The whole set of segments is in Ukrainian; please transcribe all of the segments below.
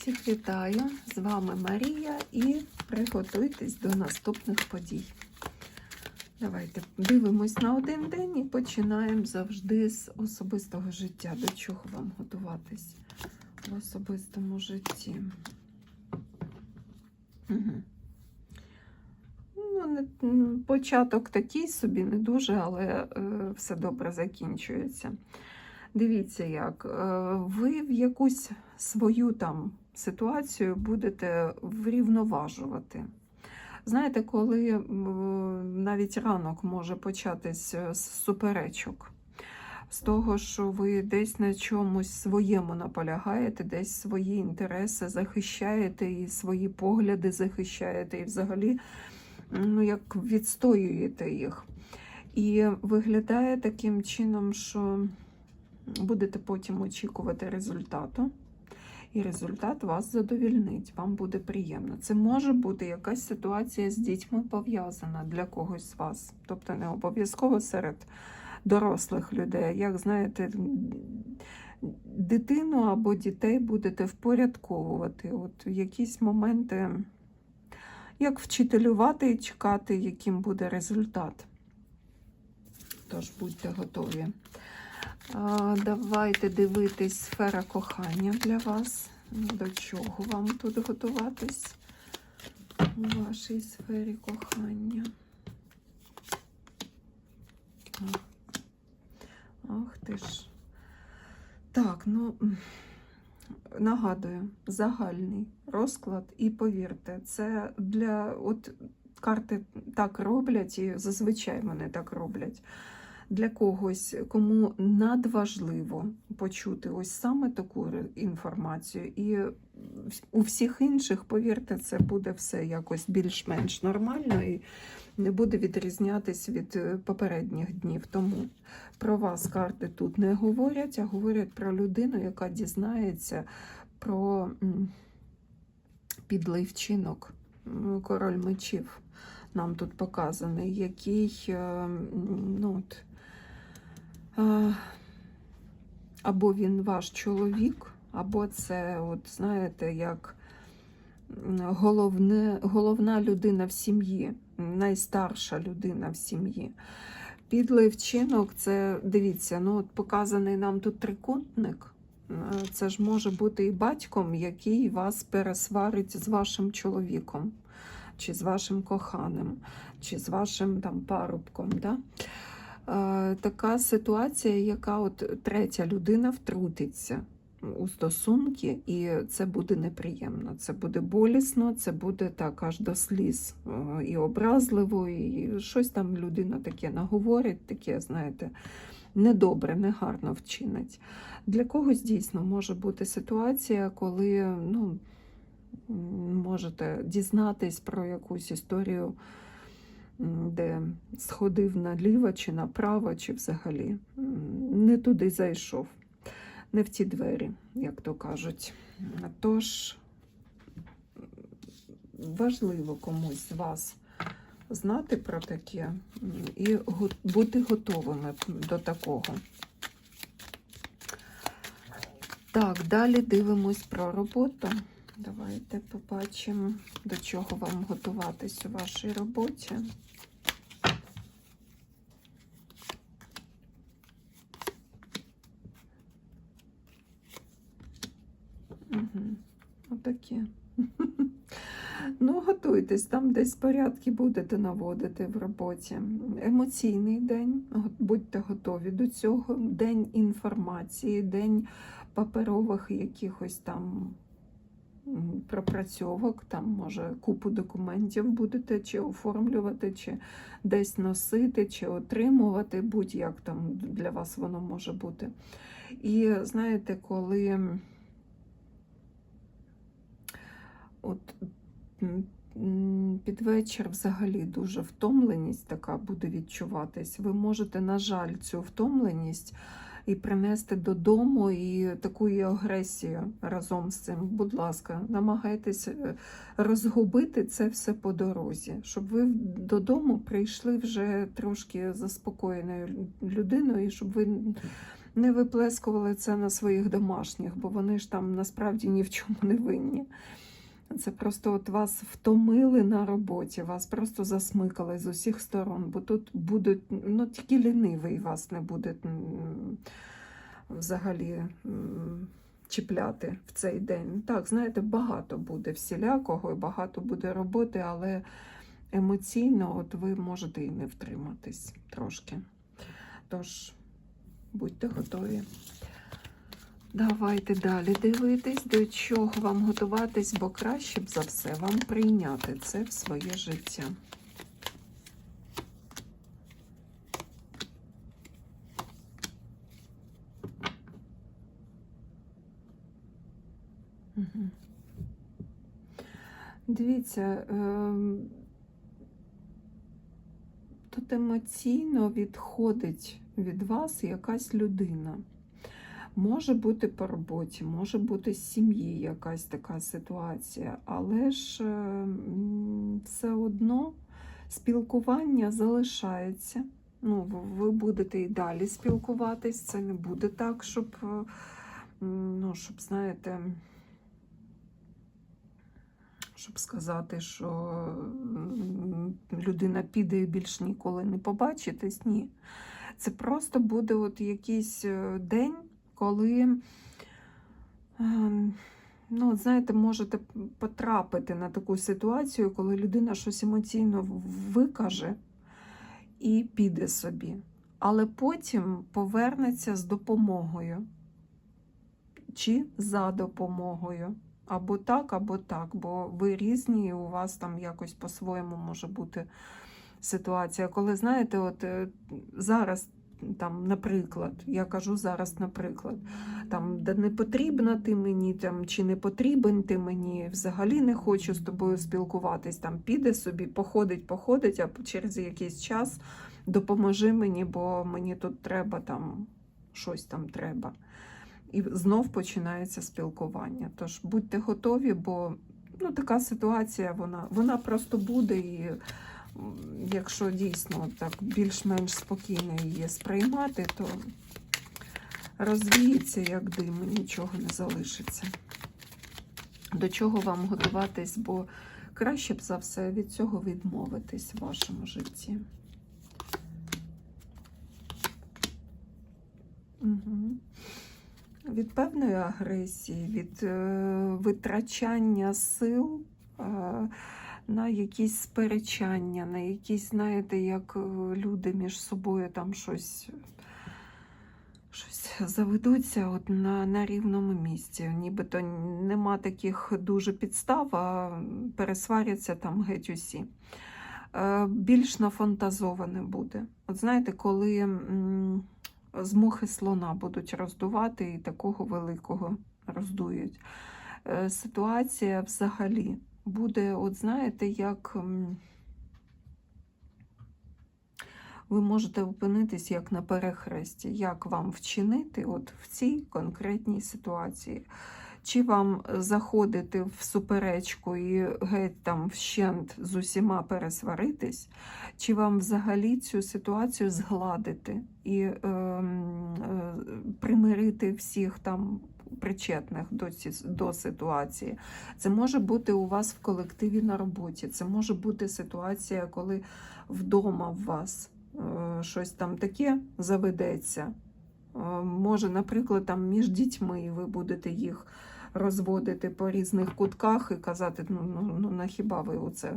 Всіх вітаю! З вами Марія і приготуйтесь до наступних подій. Давайте дивимось на один день і починаємо завжди з особистого життя. До чого вам готуватись в особистому житті? Угу. Ну, початок такий собі, не дуже, але е, все добре закінчується. Дивіться, як е, ви в якусь свою там ситуацію будете врівноважувати. Знаєте, коли навіть ранок може початись е, з суперечок, з того, що ви десь на чомусь своєму наполягаєте, десь свої інтереси захищаєте і свої погляди захищаєте, і взагалі ну, як відстоюєте їх. І виглядає таким чином, що будете потім очікувати результату, і результат вас задовільнить, вам буде приємно. Це може бути якась ситуація з дітьми пов'язана для когось з вас, тобто не обов'язково серед дорослих людей. Як знаєте, дитину або дітей будете впорядковувати. От в якісь моменти, як вчителювати і чекати, яким буде результат. Тож будьте готові. Давайте дивитись сфера кохання для вас. До чого вам тут готуватись у вашій сфері кохання? Ах ти ж. Так, ну нагадую, загальний розклад, і повірте, це для от карти так роблять, і зазвичай вони так роблять для когось, кому надважливо почути ось саме таку інформацію, і у всіх інших, повірте, це буде все якось більш-менш нормально і не буде відрізнятись від е, попередніх днів. Тому про вас карти тут не говорять, а говорять про людину, яка дізнається про підлий вчинок. Король мечів нам тут показаний, який е, ну, от, або він ваш чоловік, або це, от знаєте, як головне, головна людина в сім'ї, найстарша людина в сім'ї. Підлий вчинок, це дивіться, ну от показаний нам тут трикутник. Е, Це ж може бути і батьком, який вас пересварить з вашим чоловіком, чи з вашим коханим, чи з вашим там парубком. Да? Е, така ситуація, яка от третя людина втрутиться у стосунки, і це буде неприємно. Це буде болісно, це буде так аж до сліз е, і образливо, і щось там людина таке наговорить, таке, знаєте, недобре, негарно вчинить. Для когось дійсно може бути ситуація, коли ну, можете дізнатись про якусь історію, де сходив наліво чи направо, чи взагалі не туди зайшов, не в ті двері, як то кажуть. Тож важливо комусь з вас знати про таке і бути готовими до такого. Так, далі дивимось про роботу. Давайте побачимо, до чого вам готуватись у вашій роботі. Угу. Отакі. Ну, готуйтесь, там десь порядки будете наводити в роботі. Емоційний день, будьте готові до цього. День інформації, день паперових якихось там пропрацьовок, там, може, купу документів будете чи оформлювати, чи десь носити, чи отримувати, будь-як там для вас воно може бути. І знаєте, коли от під вечір взагалі дуже втомленість така буде відчуватись. Ви можете, на жаль, цю втомленість і принести додому і таку агресію разом з цим. Будь ласка, намагайтесь е, розгубити це все по дорозі, щоб ви додому прийшли вже трошки заспокоєною людиною, і щоб ви не виплескували це на своїх домашніх, бо вони ж там насправді ні в чому не винні. Це просто от вас втомили на роботі, вас просто засмикали з усіх сторон, бо тут будуть, ну тільки лінивий вас не буде взагалі чіпляти в цей день. Так, знаєте, багато буде всілякого, і багато буде роботи, але емоційно от ви можете і не втриматись трошки. Тож, будьте готові. Давайте далі дивитись, до чого вам готуватись, бо краще б за все вам прийняти це в своє життя. Дивіться, ем, тут емоційно відходить від вас якась людина. Може бути по роботі, може бути з сім'ї якась така ситуація, але ж е, все одно спілкування залишається. Ну, ви будете і далі спілкуватись. Це не буде так, щоб, е, ну, щоб знаєте, щоб сказати, що людина піде і більш ніколи не побачитись. Ні. Це просто буде от якийсь е, день, коли, ем, ну, знаєте, можете потрапити на таку ситуацію, коли людина щось емоційно викаже і піде собі. Але потім повернеться з допомогою чи за допомогою. Або так, або так, бо ви різні, і у вас там якось по-своєму може бути ситуація. Коли знаєте, от е, зараз, там, наприклад, я кажу зараз, наприклад, там, де не потрібна ти мені, там, чи не потрібен ти мені, взагалі не хочу з тобою спілкуватись, там піде собі, походить, походить, а через якийсь час допоможи мені, бо мені тут треба там щось там треба. І знов починається спілкування. Тож будьте готові, бо ну, така ситуація, вона, вона просто буде. І якщо дійсно так більш-менш спокійно її сприймати, то розвіється як дим, нічого не залишиться. До чого вам готуватись, бо краще б за все від цього відмовитись в вашому житті. Угу від певної агресії, від е, витрачання сил е, на якісь сперечання, на якісь, знаєте, як е, люди між собою там щось. Щось заведуться от на, на рівному місці. Нібито нема таких дуже підстав, а пересваряться там геть усі. Е, більш нафантазоване буде. От знаєте, коли. з мухи слона будуть роздувати і такого великого роздують. Е, Ситуація взагалі буде, от знаєте, як ви можете опинитись як на перехресті, як вам вчинити от в цій конкретній ситуації. Чи вам заходити в суперечку і геть там вщент з усіма пересваритись, чи вам взагалі цю ситуацію згладити і е, е, примирити всіх там причетних до, ці, до ситуації. Це може бути у вас в колективі на роботі, це може бути ситуація, коли вдома в вас е, щось там таке заведеться. Е, Може, наприклад, там між дітьми ви будете їх розводити по різних кутках і казати, ну, ну, ну на хіба ви оце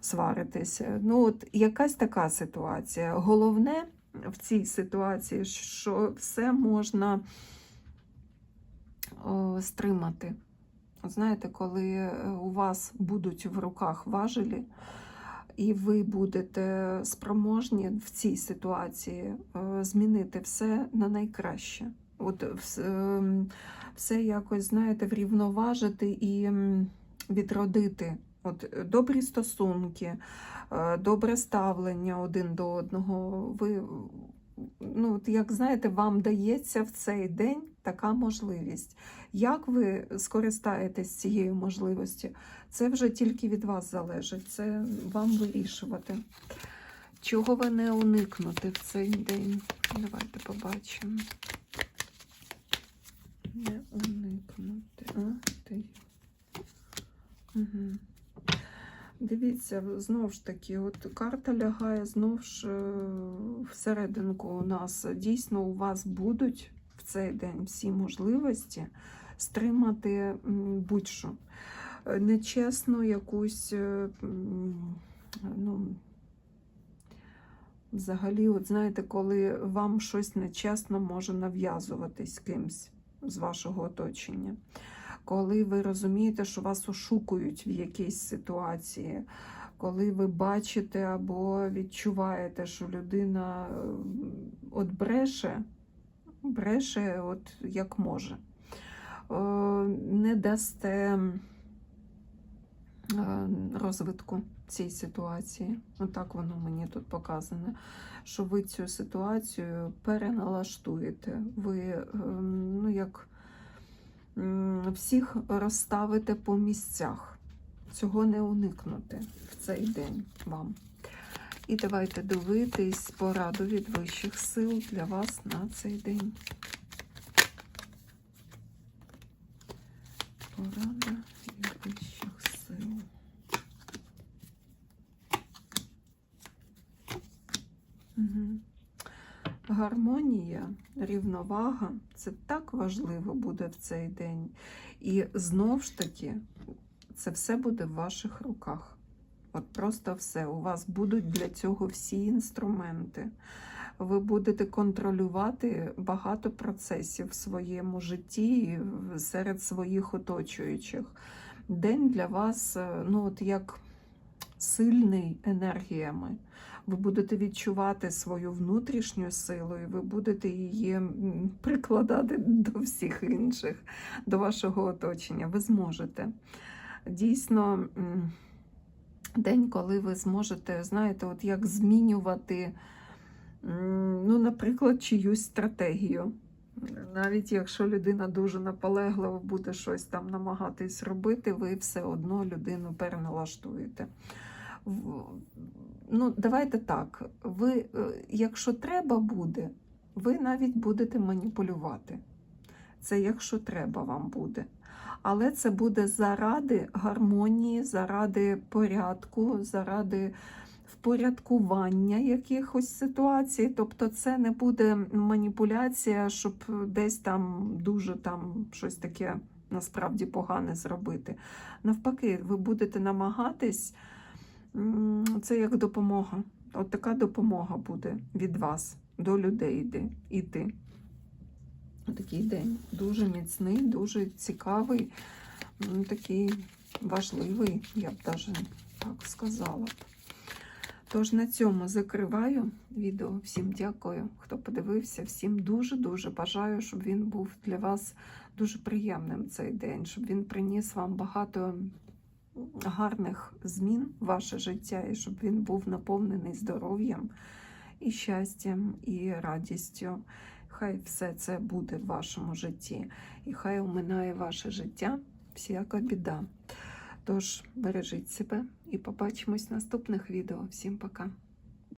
сваритеся. Ну, от якась така ситуація. Головне в цій ситуації, що все можна стримати. От знаєте, коли е, у вас будуть в руках важелі, і ви будете спроможні в цій ситуації е, змінити все на найкраще. От все якось, знаєте, врівноважити і відродити. От е, добрі стосунки, е, добре ставлення один до одного. Ви, ну, як знаєте, вам дається в цей день така можливість. Як ви скористаєтесь цією можливістю, це вже тільки від вас залежить, це вам вирішувати. Чого ви не уникнути в цей день? Давайте побачимо. Не уникнути. А, ти. Угу. Дивіться, знову ж таки, от карта лягає знову ж е, всерединку у нас. Дійсно, у вас будуть в цей день всі можливості стримати будь-що. Е, Нечесну якусь, е, ну, взагалі, от знаєте, коли вам щось нечесно може нав'язуватись кимсь з вашого оточення. Коли ви розумієте, що вас ошукують в якійсь ситуації, коли ви бачите або відчуваєте, що людина е, от бреше, бреше от як може. Е, Не дасте е, розвитку цій ситуації. Отак воно мені тут показане. Що ви цю ситуацію переналаштуєте. Ви ем, ну, як всіх розставити по місцях. Цього не уникнути в цей день вам. І давайте дивитись пораду від вищих сил для вас на цей день. Порада від вищих сил. Угу. Гармонія, рівновага це так важливо буде в цей день. І знов ж таки, це все буде в ваших руках. От просто все. У вас будуть для цього всі інструменти. Ви будете контролювати багато процесів в своєму житті серед своїх оточуючих. День для вас, е, ну, от як сильний енергіями. Ви будете відчувати свою внутрішню силу, і ви будете її прикладати до всіх інших, до вашого оточення. Ви зможете. Дійсно, день, коли ви зможете, знаєте, от як змінювати, ну, наприклад, чиюсь стратегію. Навіть якщо людина дуже наполегливо буде щось там намагатись робити, ви все одно людину переналаштуєте. Ну, давайте так. Ви, е, якщо треба буде, ви навіть будете маніпулювати. Це якщо треба вам буде. Але це буде заради гармонії, заради порядку, заради впорядкування якихось ситуацій. Тобто це не буде маніпуляція, щоб десь там дуже там щось таке насправді погане зробити. Навпаки, ви будете намагатись, це як допомога. От така допомога буде від вас до людей йти. іти. Такий день дуже міцний, дуже цікавий, такий важливий, я б навіть так сказала. Тож на цьому закриваю відео. Всім дякую, хто подивився. Всім дуже-дуже бажаю, щоб він був для вас дуже приємним цей день, щоб він приніс вам багато гарних змін в ваше життя, і щоб він був наповнений здоров'ям і щастям, і радістю. Хай все це буде в вашому житті, і хай оминає ваше життя всяка біда. Тож бережіть себе і побачимось в наступних відео. Всім пока!